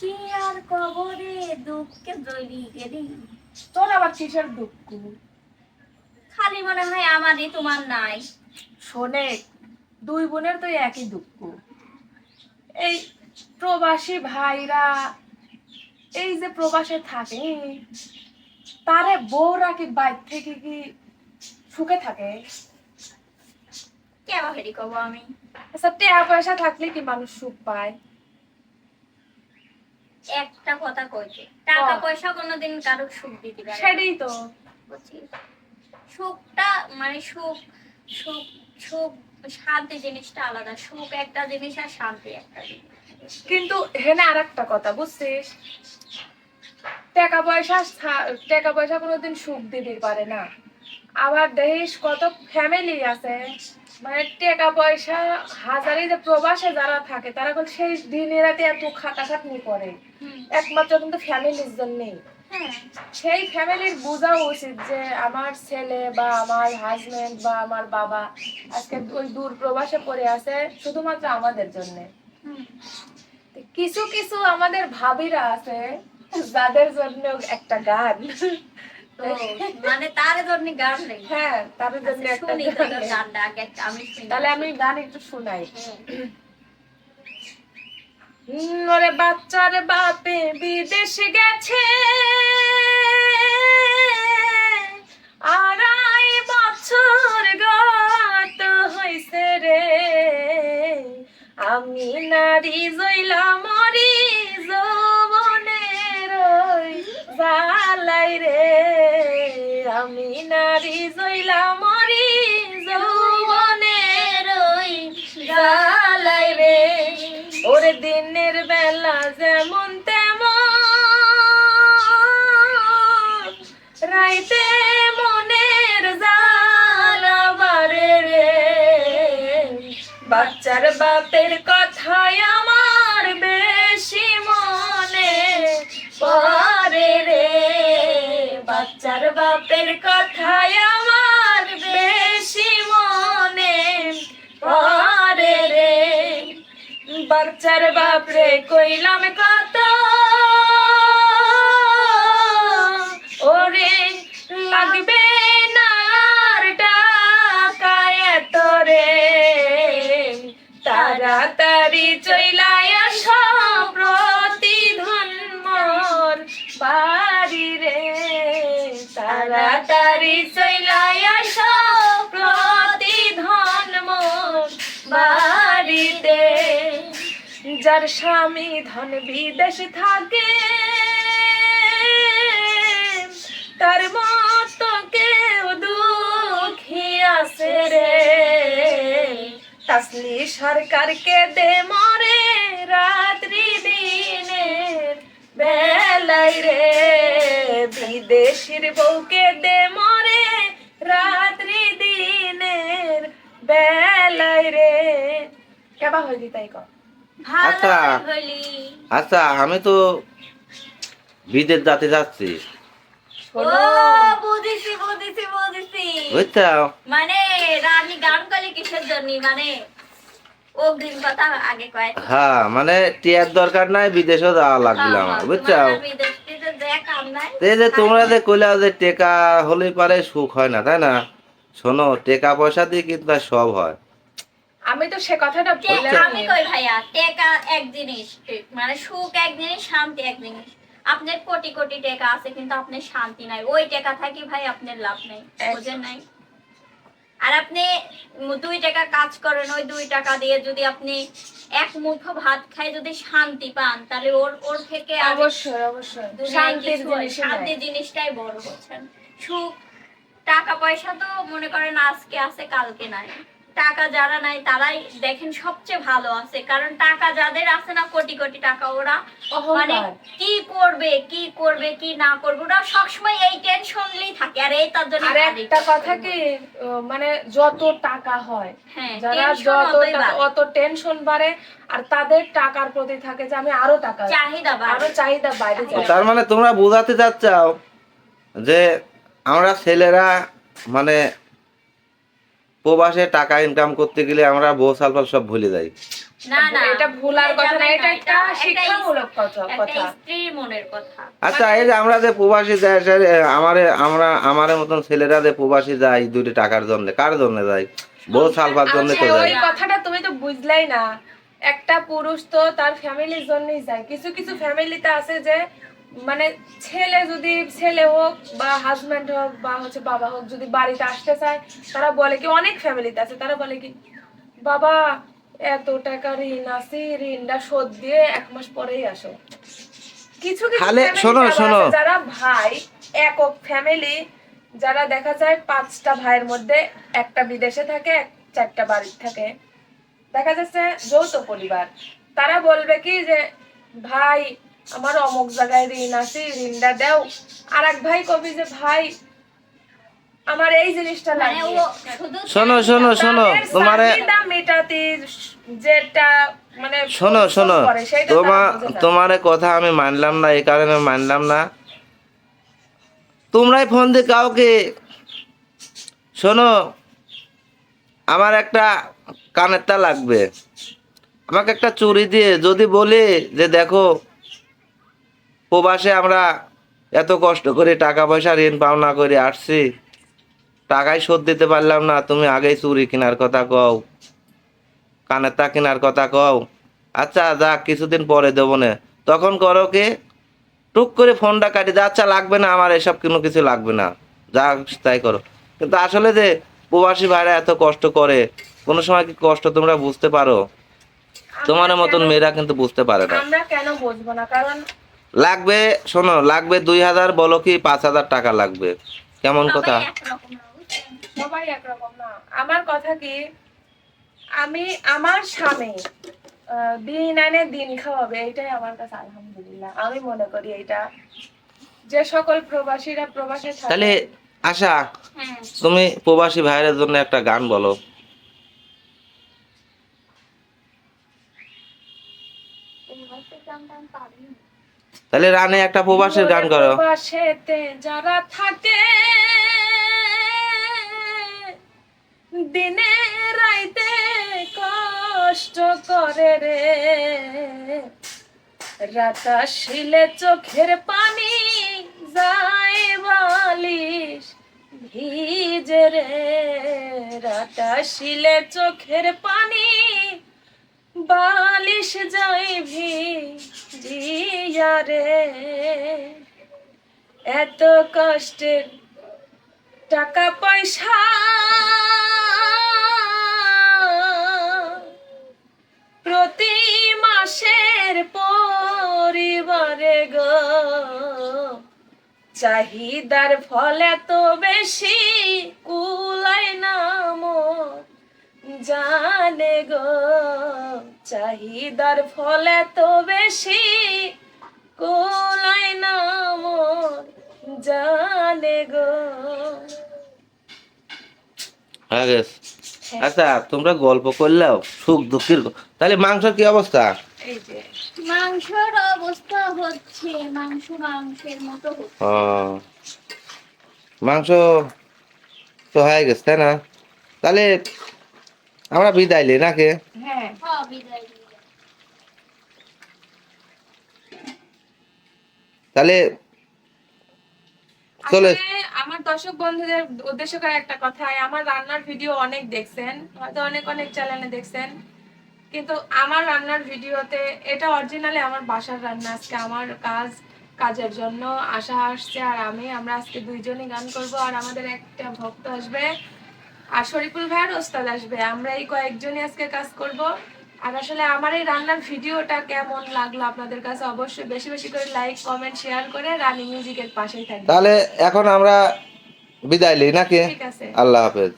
কি আর কবরে দুঃখে জড়ি গেলি। তোর আবার কিসের দুঃখ? খালি মনে হয় আমারই তোমার নাই। শোনে দুই বোনের তো একই দুঃখ। এই প্রবাসী ভাইরা এই যে প্রবাসে থাকে তারে বউরা কি বাইর থেকে কি সুখে থাকে? হেরি কব আমি? আচ্ছা টাকা পয়সা থাকলে কি মানুষ সুখ পায়? একটা কথা কইছে টাকা পয়সা কোনোদিন কারও সুখ দিতে পারে সেটাই তো। সুখটা মানে সুখ সুখ সুখ শান্তি জিনিসটা আলাদা। সুখ একটা জিনিস আর শান্তি একটা জিনিস। কিন্তু হেনে আর একটা কথা বুঝছিস? টাকা পয়সা টাকা পয়সা কোনোদিন সুখ দিতে পারে না। আবার দেখিস কত ফ্যামিলি আছে। মানে টাকা পয়সা হাজারে যে প্রবাসে যারা থাকে তারা কিন্তু সেই দিনে রাতে এত খাটাখাটনি করে। একমাত্র কিন্তু ফ্যামিলির জন্যই। হ্যাঁ। সেই ফ্যামিলির বোঝা উচিত যে আমার ছেলে বা আমার হাজবেন্ড বা আমার বাবা আজকে ওই দূর প্রবাসে পড়ে আছে শুধুমাত্র আমাদের জন্যে। কিছু কিছু আমাদের ভাবিরা আছে যাদের জন্য একটা গান। মানে তার জন্য গান নেই। হ্যাঁ জন্য একটা। গানটা আগে আমি তাহলে আমি গান একটু শোনাই। ওরে বাচ্চার বাপে বিদেশে গেছে। আড়াই বছর গত হইছে রে। আমি নারী জইলা মরি। বাপের কথাই আমার বেশি মনে পরে রে। বাচ্চার বাপের কথাই আমার বেশি মনে পরে রে। বাচ্চার বাপরে কইলাম কত? ওরে, লাগবে তাড়াতাড়ি চইলাই আস প্রতিধন মোর বাড়ি রে, তাড়াতাড়ি চইলাই আস প্রতিধন মোর বাড়িতে যার স্বামী ধন বিদেশ থাকে, তার মতো কেউ দুঃখী আছে রে। তাসলি সরকারকে দে মরে রাত্রি দিনের বেলাই রে। বিদেশির বউকে দে মরে রাত্রি দিনের বেলাই রে। কেবা হইলি তাই কর। আচ্ছা। আচ্ছা আমি তো বিদেশ যাতে যাচ্ছি। ও বুঝেছি বুঝেছি বুঝেছি। বুঝছ? মানে রানী গান করলে কিসের জন্য? মানে কথা আগে কয়। হ্যাঁ মানে টিয়ার দরকার নাই বিদেশও যাওয়া লাগছিল আমার বুঝছ? তোমার বিদেশ টিদেশ যে কাম নাই এই যে তোমরা যে কইলা যে টেকা হলেই পারে সুখ হয় না তাই না? শোনো টেকা পয়সা দিয়ে কিন্তু সব হয়। আমি তো সে কথাটা বললাম। আমি কই ভাইয়া? টেকা এক জিনিস মানে সুখ এক জিনিস শান্তি এক জিনিস। আপনার কোটি কোটি টাকা আছে কিন্তু আপনার শান্তি নাই। ওই টাকা থাকি ভাই আপনার লাভ নেই বুঝেন নাই? আর আপনি দুই টাকা কাজ করেন ওই দুই টাকা দিয়ে যদি আপনি এক মুঠো ভাত খাই যদি শান্তি পান তাহলে ওর ওর থেকে অবশ্যই অবশ্যই। শান্তির শান্তি জিনিসটাই বড় বলছেন সুখ টাকা পয়সা তো মনে করেন আজকে আছে কালকে নাই। টাকা যারা নাই তারাই দেখেন সবচেয়ে ভালো আছে। কারণ টাকা যাদের আছে না কোটি কোটি টাকা ওরা মানে কি করবে কি করবে কি না করবে ওরা সবসময় এই টেনশনলেই থাকে। আর এই তার জন্য আর একটা কথা কি মানে যত টাকা হয় হ্যাঁ যারা টেনশন যত। অত টেনশন বাড়ে আর তাদের টাকার প্রতি থাকে যে আমি আরও টাকা চাহিদা আরও চাহিদা বাইরে যায় তার মানে তোমরা বোঝাতে চাচ্ছাও যে আমরা ছেলেরা মানে প্রবাসে টাকা ইনকাম করতে গেলে আমরা বউ সালফাল সব ভুলে যাই। না না। এটা ভুলার কথা না এটা একটা শিক্ষামূলক কথা কথা। স্ত্রীর মনের কথা। আচ্ছা এই যে আমরা যে প্রবাসী দেশে আমারে আমরা আমারে মতন ছেলেরা যে প্রবাসী যাই দুইটি টাকার জন্য কার জন্য যাই বউ সালবার জন্য তো আচ্ছা, যাই ওই কথাটা তুমি তো বুঝলাই না। একটা পুরুষ তো তার ফ্যামিলির জন্যই যায়। কিছু কিছু ফ্যামিলিতে আছে যে মানে ছেলে যদি ছেলে হোক বা হাজবেন্ড হোক বা হচ্ছে বাবা হোক যদি বাড়িতে আসতে চায় তারা বলে কি অনেক ফ্যামিলিতে আছে তারা বলে কি বাবা এত টাকা ঋণ আছে ঋণটা শোধ দিয়ে এক মাস পরেই আসো কিছু কিছু। যারা ভাই একক ফ্যামিলি যারা দেখা যায় পাঁচটা ভাইয়ের মধ্যে একটা বিদেশে থাকে চারটা বাড়িতে থাকে দেখা যাচ্ছে যৌথ পরিবার তারা বলবে কি যে ভাই আমার অমুক জায়গায় ঋণ আছে ঋণটা দাও। আর এক ভাই কবি যে ভাই আমার এই জিনিসটা মানে শুধু শোনো শোনো শোনো তোমার মেটাতে যেটা মানে শোনো শোনো তোমার। তোমার কথা আমি মানলাম না এই কারণে মানলাম না। তোমরাই ফোন দিয়ে কাউকে শোনো আমার একটা কানেরটা লাগবে। আমাকে একটা চুরি দিয়ে যদি বলি যে দেখো প্রবাসে আমরা এত কষ্ট করে টাকা পয়সা ঋণ পাওনা করে আসছি। টাকায় শোধ দিতে পারলাম না তুমি আগেই চুরি কেনার কথা কও। কানেরটা কেনার কথা কও। আচ্ছা যাক কিছুদিন পরে দেবো না। তখন করো কি টুক করে ফোনটা কাটি দে, আচ্ছা লাগবে না আমার এসব কোনো কিছু লাগবে না। যা তাই করো। কিন্তু আসলে যে প্রবাসী ভাইরা এত কষ্ট করে কোনো সময় কি কষ্ট তোমরা বুঝতে পারো? তোমার মতন মেয়েরা কিন্তু বুঝতে পারে না। আমরা কেন বুঝব না? কারণ লাগবে শোনো লাগবে দুই হাজার বলো কি পাঁচ হাজার টাকা লাগবে। কেমন কথা? সবাই একরকম না, আমার কথা কি আমি আমার স্বামী দিন আনে দিন খাওয়াবে এটাই আমার কাছে আলহামদুলিল্লাহ। আমি মনে করি এটা যে সকল প্রবাসীরা প্রবাসে তাহলে আশা হ্যাঁ। তুমি প্রবাসী ভাইয়ের জন্য একটা গান বলো এই বলতে গানটা আমি পারি না। তাহলে রানে একটা প্রবাসের গান করো। প্রবাসেতে যারা থাকে দিনে রাইতে কষ্ট করে রে। রাতা শিলে চোখের পানি যায় বালিশ ভিজে রে। রাতা শিলে চোখের পানি বালিশ যাই ভিজিয়া এত কষ্টের টাকা পয়সা প্রতি মাসের পরিবারে গো। চাহিদার ফল এত বেশি জানে গো চাহিদার ফলে তো বেশি কুলাই নাম জানে গো। হয়ে আচ্ছা তোমরা গল্প করলেও সুখ দুঃখের তাহলে মাংসের কি অবস্থা? এই যে। মাংসর অবস্থা হচ্ছে মাংস মাংসের মতো হচ্ছে। মাংস তো হয়ে গেছে তাই না? তাহলে আমরা বিদায়লি নাকি? হ্যাঁ। হ্যাঁ, বিদায় বিদায়। তাহলে চলে আমার দর্শক বন্ধুদের উদ্দেশ্য করে একটা কথা আমার রান্নার ভিডিও অনেক দেখছেন হয়তো অনেক অনেক চ্যানেলে দেখছেন কিন্তু আমার রান্নার ভিডিওতে এটা অরিজিনালি আমার বাসার রান্না আজকে আমার কাজ কাজের জন্য আশা আসছে আর আমি আমরা আজকে দুইজনই গান করব আর আমাদের একটা ভক্ত আসবে। আর শরীফুল ভাইয়ার ওস্তাদ আসবে। আমরা এই কয়েকজনই আজকে কাজ করব। আর আসলে আমার এই রান্নার ভিডিওটা কেমন লাগল আপনাদের কাছে অবশ্যই বেশি বেশি করে লাইক কমেন্ট শেয়ার করে রানি মিউজিকের পাশেই থাকবে তাহলে এখন আমরা বিদায় লি নাকি? ঠিক আছে। আল্লাহ হাফেজ।